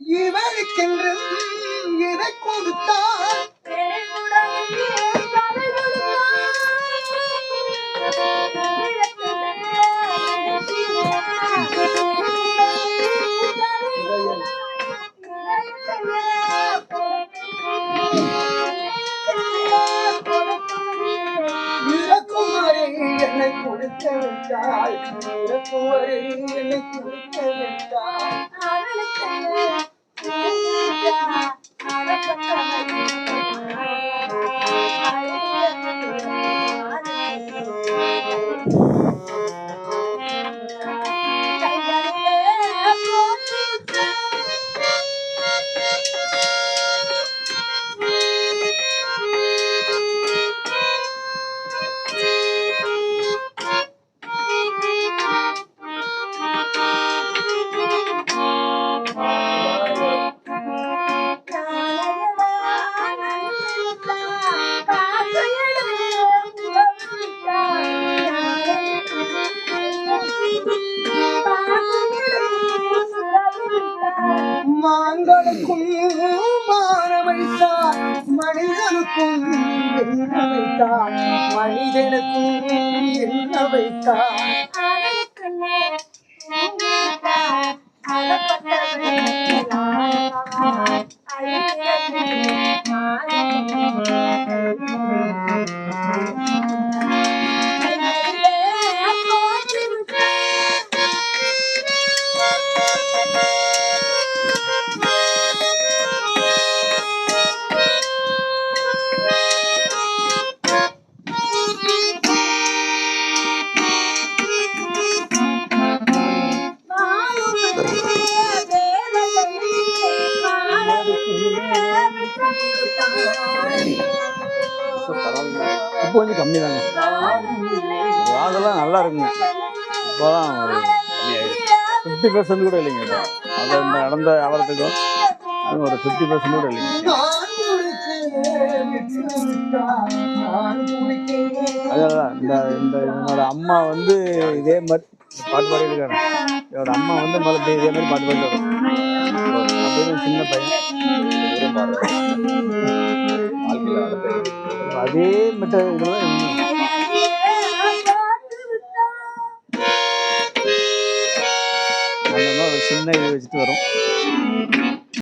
இவனுக்கென்று இதை கொடுத்தான் என்னை கொடுக்க விட்டாய் இறக்கும் வரை மாற கொடுக்க விட்டாய் மாந்தனுக்கும் மான வைத்தார் மனிதனுக்கும் என்ன வைத்தார் மனிதனுக்கும் என்ன வைத்தார் இப்போ கொஞ்சம் கம்மி தாங்க அதெல்லாம் நல்லா இருக்குங்க. இப்போதான் ஒரு ஃபிஃப்டி பர்சன்ட் கூட இல்லைங்க அது இந்த நடந்த வியாபாரத்துக்கும் ஒரு ஃபிஃப்டி பர்சன்ட் கூட இல்லைங்க. அதான் இந்த இந்த என்னோட அம்மா வந்து இதே மாதிரி பாட்டு பாடிட்டு இருக்காங்க. என்னோட அம்மா வந்து மறுபடியும் இதே மாதிரி பாட்டு பாடிட்டு சின்ன பையன். அதே மெட்ட இதெல்லாம் சின்ன இது வச்சுட்டு வரும்.